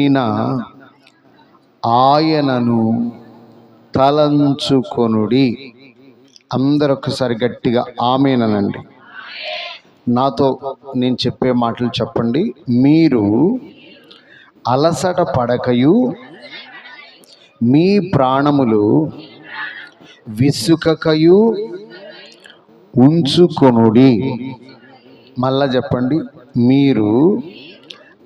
అయిన ఆయనను తలంచుకొనుడి. అందరు ఒకసారి గట్టిగా ఆమెనండి నాతో నేను చెప్పే మాటలు చెప్పండి. మీరు అలసట పడకయు మీ ప్రాణములు విసుకకయు ఉంచుకొనుడి. మళ్ళా చెప్పండి. మీరు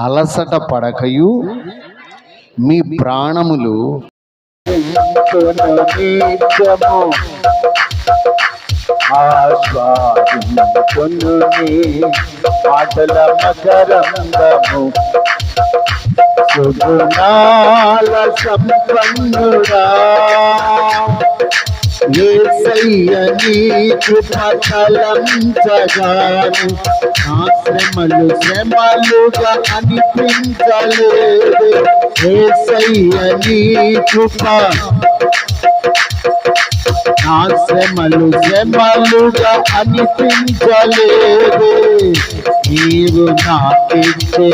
అలసట పడకయు మీ ప్రాణములు. నిత్యము ఆస్వాదించును మాటల మకరందము. సుగుణాల సంపన్నుడా. ఏసయ్య నీ కృపతలంచగాను నా శ్రమలు శ్రమలుగా అనిపించలేదు. ఏసయ్య నీ కృప నా శ్రమలు శ్రమలుగా అనిపించలేదు. నీవు నాకిచ్చే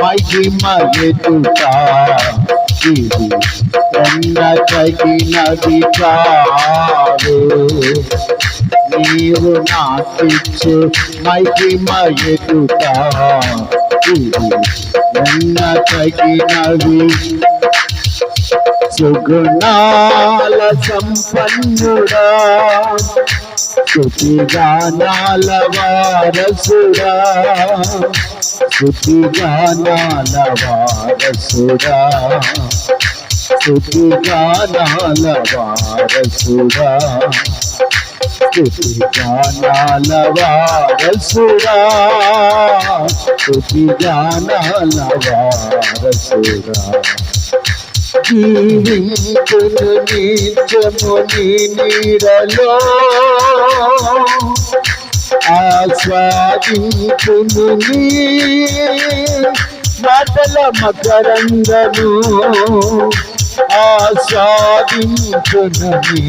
మహిమ ఎదుట? ఇది ఎన్న తగినది కాదు నీవు నాకిచ్చే మహిమ ఎదుట? ఇది ఎన్న తగినవి సుగుణాల సంపన్నుడా. శృతిగానాల వారసుడా శృతిగానాల వారసుడా శృతిగానాల వారసుడా శృతిగానాల వారసుడా శృతిగానాల వారసుడా జీవించును నిత్యము నీ నీడలో ఆస్వాదించును నీ మాటల మకరంగను ఆస్వాదించును నీ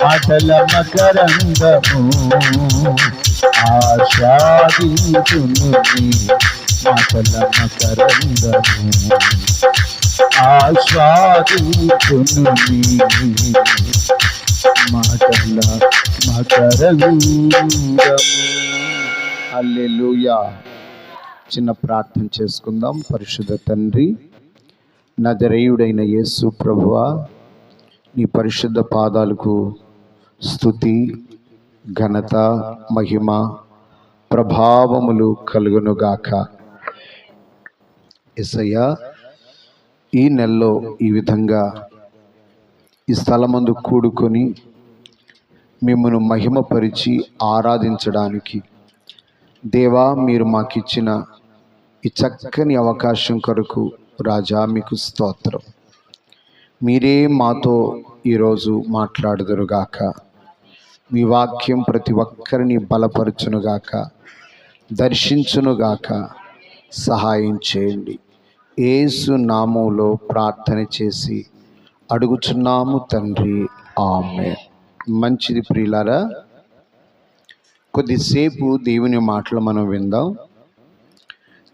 మాటల మకరంగము ఆస్వాదించును నీ మాటల మకరంగము ఆస్వాదించును మాటల మకరంగము చిన్న ప్రార్థన చేసుకుందాం. పరిశుద్ధ తండ్రి నజరేయుడైన యేసు ప్రభువ నీ పరిశుద్ధ పాదాలకు స్థుతి ఘనత మహిమ ప్రభావములు కలుగునుగాక. ఎసయ్యా ఈ నెలలో ఈ విధంగా ఈ స్థలమందు కూడుకొని మిమ్మను మహిమపరిచి ఆరాధించడానికి దేవా మీరు మాకిచ్చిన ఈ చక్కని అవకాశం కొరకు రాజా మీకు స్తోత్రం. మీరే మాతో ఈరోజు మాట్లాడదురుగాక. మీ వాక్యం ప్రతి ఒక్కరిని బలపరచునుగాక. దర్శించునుగాక. సహాయం చేయండి. ఏసు నామంలో ప్రార్థన చేసి అడుగుచున్నాము తండ్రి. ఆమె మంచిది ప్రియులారా కొద్దిసేపు దేవుని మాటలు మనం విందాం.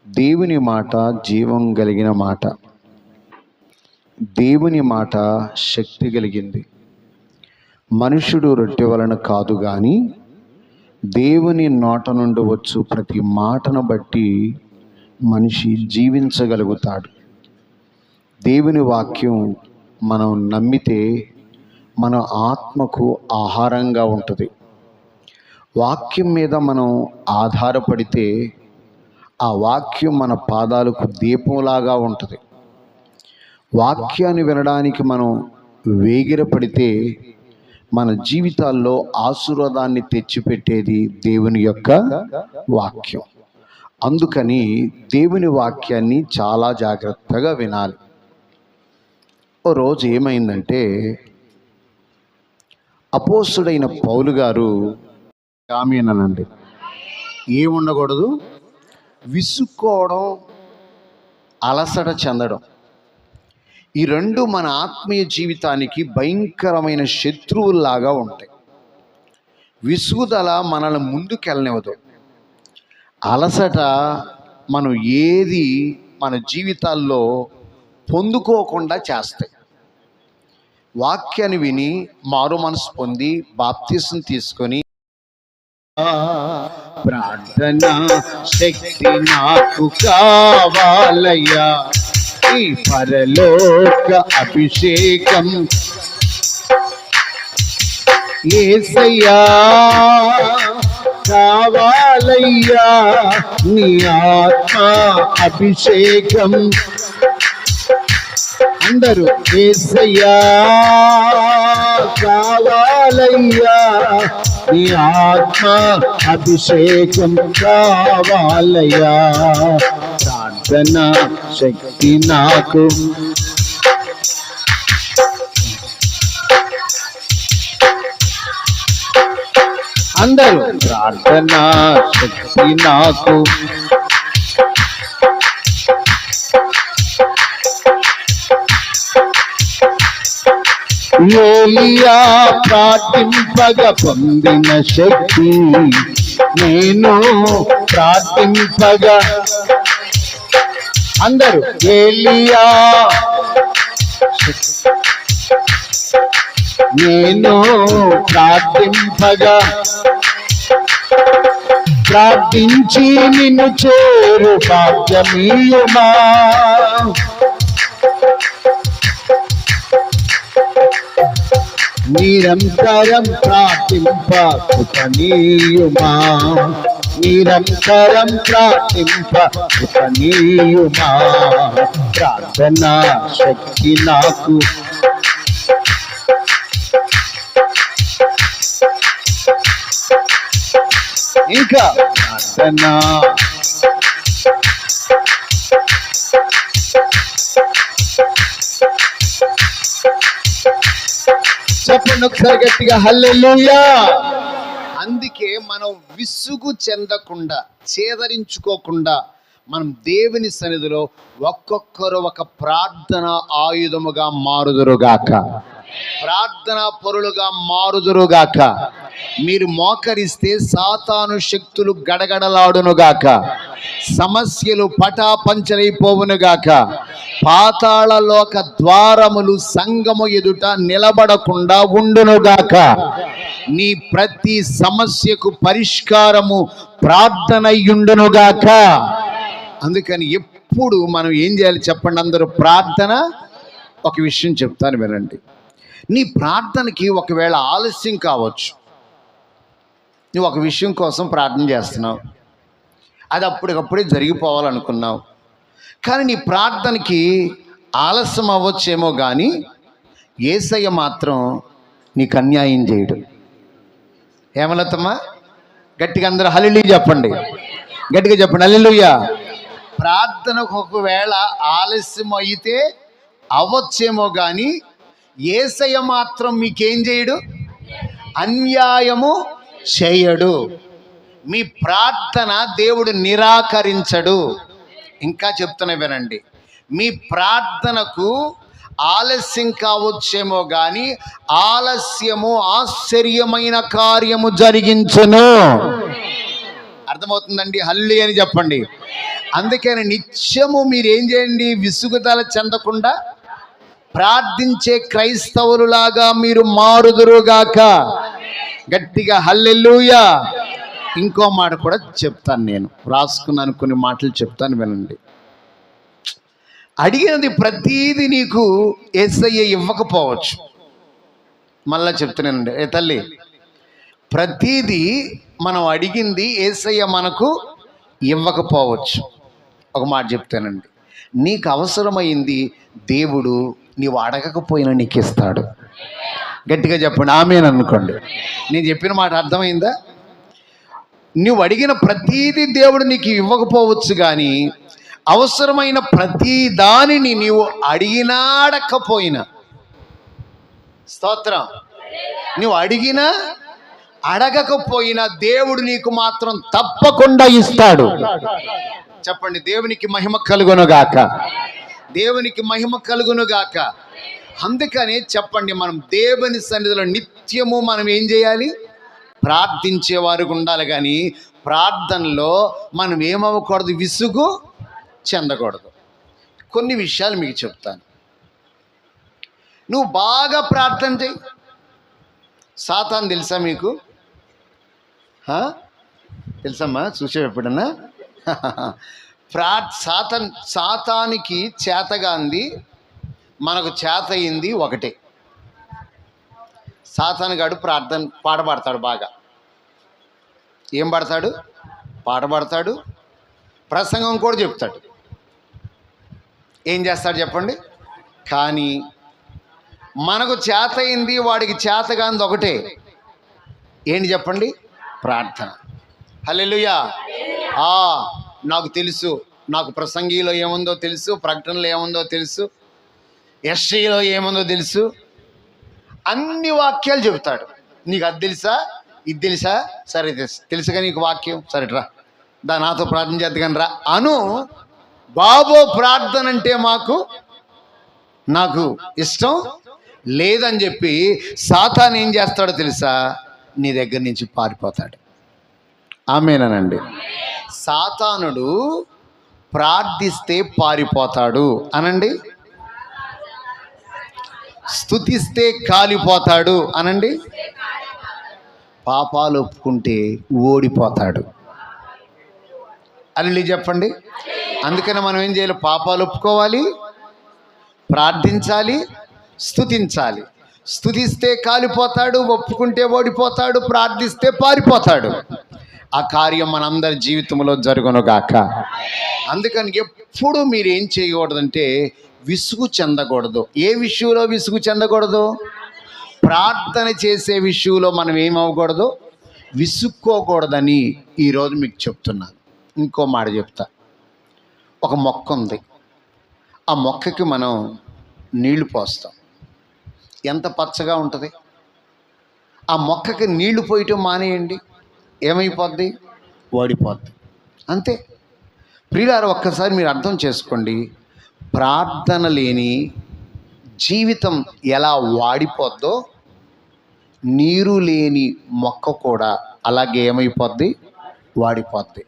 దేవుని మాట జీవం కలిగిన మాట. దేవుని మాట శక్తి కలిగింది. మనుషుడు రొట్టె వలన కాదు కానీ దేవుని నోట నుండి వచ్చు ప్రతి మాటను బట్టి మనిషి జీవించగలుగుతాడు. దేవుని వాక్యం మనం నమ్మితే మన ఆత్మకు ఆహారంగా ఉంటుంది. వాక్యం మీద మనం ఆధారపడితే ఆ వాక్యం మన పాదాలకు దీపంలాగా ఉంటుంది. వాక్యాన్ని వినడానికి మనం వేగిరపడితే మన జీవితాల్లో ఆశీర్వాదాన్ని తెచ్చిపెట్టేది దేవుని యొక్క వాక్యం. అందుకని దేవుని వాక్యాన్ని చాలా జాగ్రత్తగా వినాలి. ఓ రోజు ఏమైందంటే అపోసుడైన పౌలు గారు ఆమెనండి ఏముండకూడదు విసుక్కోవడం అలసట చెందడం. ఈ రెండు మన ఆత్మీయ జీవితానికి భయంకరమైన శత్రువుల్లాగా ఉంటాయి. విసుగుదల మనల్ని ముందుకెళ్ళనివ్వదు. అలసట మనం ఏది మన జీవితాల్లో పొందుకోకుండా చేస్తాయి. వాక్యాన్ని విని మారు మనసు పొంది బాప్తీసం తీసుకొని ప్రార్థన శక్తి నాకు కావాలయ్యా. ఈ పరలోక అభిషేకం ఏసయ్యా. కావాలయ్యా నీ ఆత్మ అభిషేకం. అందరూ ఏసయ్యా కావాలయ్యా నీ ఆత్మ అభిషేకం కావాలయ్యా ప్రార్థన శక్తి నాకు. అందరూ ప్రార్థన శక్తి నాకు. ఏలియా ప్రార్థింపగ పొందిన శక్తి నేను ప్రార్థింపగా. అందరూ ఏలియా. నేను ప్రార్థింపగా ప్రార్థించి నిన్ను చేరు భాగ్యమీయుమా. నిరంతరం ప్రార్థింప ఉపనీయుమా నిరంతరం ప్రార్థింప ఉపనీయుమా ప్రార్థన శక్తి నాకు ఇంకా ప్రార్థన చెప్పండి ఒకసారి గట్టిగా హల్లెలూయా! అందుకే మనం విసుగు చెందకుండా చేదరించుకోకుండా మనం దేవుని సన్నిధిలో ఒక్కొక్కరు ఒక ప్రార్థన ఆయుధముగా మారుదురుగాక. ప్రార్థన పరులుగా మారుదురుగాక. మీరు మోకరిస్తే సాతాను శక్తులు గడగడలాడునుగాక. సమస్యలు పటాపంచలైపోవునుగాక. పాతాళలోక ద్వారములు సంగము ఎదుట నిలబడకుండా ఉండునుగాక. నీ ప్రతి సమస్యకు పరిష్కారము ప్రార్థనయ్యుండునుగాక. అందుకని ఎప్పుడు మనం ఏం చేయాలి చెప్పండి అందరూ? ప్రార్థన. ఒక విషయం చెప్తాను వినండి. నీ ప్రార్థనకి ఒకవేళ ఆలస్యం కావచ్చు. నువ్వు ఒక విషయం కోసం ప్రార్థన చేస్తున్నావు. అది అప్పటికప్పుడే జరిగిపోవాలనుకున్నావు. కానీ నీ ప్రార్థనకి ఆలస్యం అవ్వచ్చేమో కానీ ఏసయ్య మాత్రం నీకు అన్యాయం చేయడు. ఏమలతమ్మా? గట్టిగా అందరూ హలిలీ చెప్పండి. గట్టిగా చెప్పండి. హలిలుయ్యా ప్రార్థనకు ఒకవేళ ఆలస్యం అయితే అవ్వచ్చేమో కానీ ఏసయ మాత్రం మీకేం చేయడు? అన్యాయము చేయడు. మీ ప్రార్థన దేవుడు నిరాకరించడు. ఇంకా చెప్తున్నా వినండి. మీ ప్రార్థనకు ఆలస్యం కావచ్చేమో కానీ ఆలస్యము ఆశ్చర్యమైన కార్యము జరిగించను. అర్థమవుతుందండి? హల్లి అని చెప్పండి. అందుకని నిత్యము మీరేం చేయండి? విసుగుదల చెందకుండా ప్రార్థించే క్రైస్తవులులాగా మీరు మారుదురుగాక. గట్టిగా హల్లెలూయా. ఇంకో మాట కూడా చెప్తాను నేను. రాసుకున్నాను కొన్ని మాటలు చెప్తాను వినండి. అడిగినది ప్రతీది నీకు ఏసయ్య ఇవ్వకపోవచ్చు. మళ్ళా చెప్తున్నానండి ఏ తల్లి ప్రతీది మనం అడిగింది ఏసయ్య మనకు ఇవ్వకపోవచ్చు. ఒక మాట చెప్తానండి. నీకు అవసరమైంది దేవుడు నీవు అడగకపోయినా నీకు ఇస్తాడు గట్టిగా చెప్పండి ఆమెను అనుకోండి. నేను చెప్పిన మాట అర్థమైందా? నువ్వు అడిగిన ప్రతీది దేవుడు నీకు ఇవ్వకపోవచ్చు కానీ అవసరమైన ప్రతి దానిని నీవు అడిగినాడకపోయినా. స్తోత్రం. నువ్వు అడిగినా అడగకపోయినా దేవుడు నీకు మాత్రం తప్పకుండా ఇస్తాడు. చెప్పండి దేవునికి మహిమ కలుగునుగాక. దేవునికి మహిమ కలుగునుగాక. అందుకని చెప్పండి మనం దేవుని సన్నిధిలో నిత్యము మనం ఏం చేయాలి? ప్రార్థించే వారికి ఉండాలి కానీ ప్రార్థనలో మనం ఏమవ్వకూడదు? విసుగు చెందకూడదు. కొన్ని విషయాలు మీకు చెప్తాను. నువ్వు బాగా ప్రార్థన చేయి సాతాన్ తెలుసా మీకు? తెలుసమ్మా? చూసే ఎప్పుడన్నా? ప్రా సాతన్ సాతానికి చేతగాంది మనకు చేత అయింది ఒకటే. సాతానుగాడు ప్రార్థన పాట పాడతాడు బాగా. ఏం పాడతాడు? పాట పాడతాడు ప్రసంగం కూడా చెప్తాడు. ఏం చేస్తాడు చెప్పండి? కానీ మనకు చేత అయింది వాడికి చేతగాంది ఒకటే. ఏంటి చెప్పండి? ప్రార్థన. హలెలుయా ఆ నాకు తెలుసు. నాకు ప్రసంగిలో ఏముందో తెలుసు ప్రకటనలో ఏముందో తెలుసు ఎస్టీలో ఏముందో తెలుసు. అన్ని వాక్యాలు చెబుతాడు. నీకు అది తెలుసా? ఇది తెలుసా? సరే తెలుసు తెలుసుగా నీకు వాక్యం? సరే రా. దా నాతో ప్రార్థన చేద్దాం రా. అను బాబో ప్రార్థన అంటే మాకు నాకు ఇష్టం లేదని చెప్పి సాతాన్ ఏం చేస్తాడో తెలుసా? నీ దగ్గర నుంచి పారిపోతాడు. ఆమెనండి సాతానుడు ప్రార్థిస్తే పారిపోతాడు అనండి. స్థుతిస్తే కాలిపోతాడు అనండి. పాపాలు ఒప్పుకుంటే ఓడిపోతాడు. అని చెప్పండి. అందుకని మనం ఏం చేయాలి? పాపాలు ఒప్పుకోవాలి ప్రార్థించాలి స్థుతించాలి స్థుతిస్తే కాలిపోతాడు ఒప్పుకుంటే ఓడిపోతాడు ప్రార్థిస్తే పారిపోతాడు. ఆ కార్యం మనందరి జీవితంలో జరుగునుగాక. అందుకని ఎప్పుడు మీరు ఏం చేయకూడదంటే విసుగు చెందకూడదు. ఏ విషయంలో విసుగు చెందకూడదు? ప్రార్థన చేసే విషయంలో మనం ఏమవ్వకూడదు? విసుక్కోకూడదని ఈరోజు మీకు చెప్తున్నాను ఇంకో మాట చెప్తా. ఒక మొక్క ఉంది. ఆ మొక్కకి మనం నీళ్ళు పోస్తాం. ఎంత పచ్చగా ఉంటుంది? ఆ మొక్కకి నీళ్ళు పోయటం మానేయండి. ఏమైపోద్ది? ఓడిపోద్ది. అంతే. ప్రియులారు ఒక్కసారి మీరు అర్థం చేసుకోండి. ప్రార్థన లేని జీవితం ఎలా వాడిపోద్దో నీరు లేని మొక్క కూడా అలాగే ఏమైపోద్ది? వాడిపోద్ది.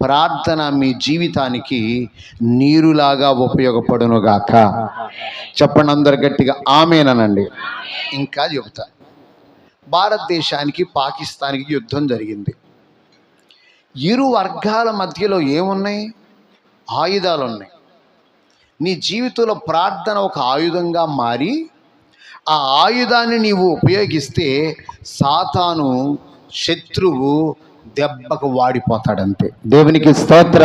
ప్రార్థన మీ జీవితానికి నీరులాగా ఉపయోగపడునుగాక. చెప్పండి అందరు గట్టిగా ఆమెనండి ఇంకా చెబుతా. భారతదేశానికి పాకిస్తాన్కి యుద్ధం జరిగింది. ఇరు వర్గాల మధ్యలో ఏమున్నాయి? ఆయుధాలు ఉన్నాయి నీ జీవితంలో ప్రార్థన ఒక ఆయుధంగా మారి ఆ ఆయుధాన్ని నీవు ఉపయోగిస్తే సాతాను శత్రువు దెబ్బకు వాడిపోతాడంతే. దేవునికి స్తోత్ర.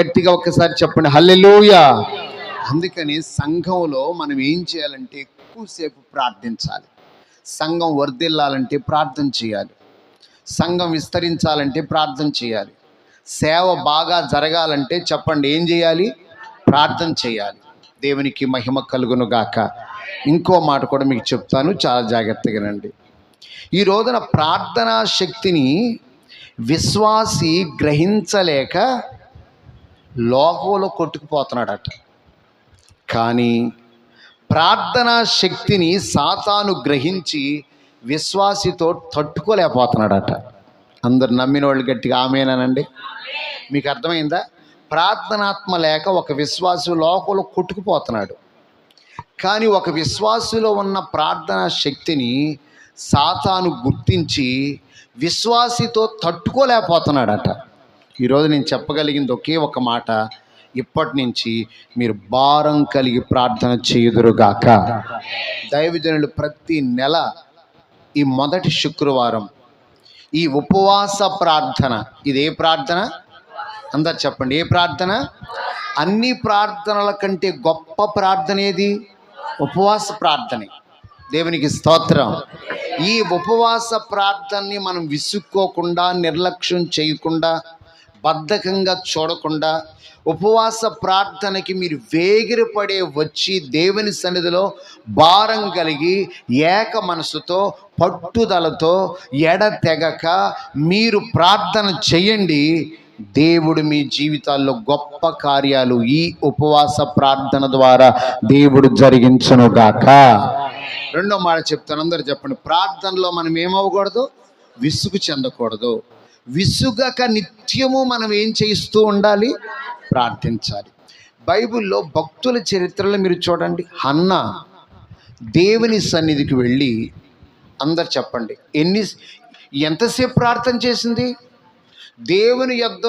గట్టిగా ఒక్కసారి చెప్పండి హల్లెలూయ. అందుకని సంఘంలో మనం ఏం చేయాలంటే ఎక్కువసేపు ప్రార్థించాలి. సంఘం వర్ధిల్లాలంటే ప్రార్థన చేయాలి. సంఘం విస్తరించాలంటే ప్రార్థన చేయాలి. సేవ బాగా జరగాలంటే చెప్పండి ఏం చేయాలి? ప్రార్థన చేయాలి. దేవునికి మహిమ కలుగును గాక. ఇంకో మాట కూడా మీకు చెప్తాను చాలా జాగ్రత్తగానండి ఈ రోజున ప్రార్థనా శక్తిని విశ్వాసి గ్రహించలేక లోకంలో కొట్టుకుపోతున్నాడట. కానీ ప్రార్థనా శక్తిని సాతాను గ్రహించి విశ్వాసితో తట్టుకోలేకపోతున్నాడట. అందరు నమ్మిన వాళ్ళు గట్టిగా ఆమెనానండి. మీకు అర్థమైందా? ప్రార్థనాత్మ లేక ఒక విశ్వాసు లోపల కొట్టుకుపోతున్నాడు. కానీ ఒక విశ్వాసులో ఉన్న ప్రార్థనా శక్తిని సాతాను గుర్తించి విశ్వాసితో తట్టుకోలేకపోతున్నాడట. ఈరోజు నేను చెప్పగలిగింది ఒకే ఒక మాట. ఇప్పటి నుంచి మీరు భారం కలిగి ప్రార్థన చేయుదురుగాక. దైవజనులు ప్రతి నెల ఈ మొదటి శుక్రవారం ఈ ఉపవాస ప్రార్థన ఇది ఏ ప్రార్థన? అందరు చెప్పండి ఏ ప్రార్థన? అన్ని ప్రార్థనల కంటే గొప్ప ప్రార్థన ఏది? ఉపవాస ప్రార్థనే. దేవునికి స్తోత్రం. ఈ ఉపవాస ప్రార్థనని మనం విసుక్కోకుండా నిర్లక్ష్యం చేయకుండా బద్ధకంగా చూడకుండా ఉపవాస ప్రార్థనకి మీరు వేగిరపడే వచ్చి దేవుని సన్నిధిలో భారం కలిగి ఏక మనసుతో పట్టుదలతో ఎడతెగక మీరు ప్రార్థన చేయండి. దేవుడు మీ జీవితాల్లో గొప్ప కార్యాలు ఈ ఉపవాస ప్రార్థన ద్వారా దేవుడు జరిగించునుగాక రెండో మాట చెప్తాను అందరు చెప్పండి. ప్రార్థనలో మనం ఏమవ్వకూడదు విసుగు చెందకూడదు. విసుగక నిత్యము మనం ఏం చేస్తూ ఉండాలి? ప్రార్థించాలి. బైబిల్లో భక్తుల చరిత్రలో మీరు చూడండి. హన్న దేవుని సన్నిధికి వెళ్ళి అందరు చెప్పండి. ఎన్ని ఎంతసేపు ప్రార్థన చేసింది? దేవుని యొద్ద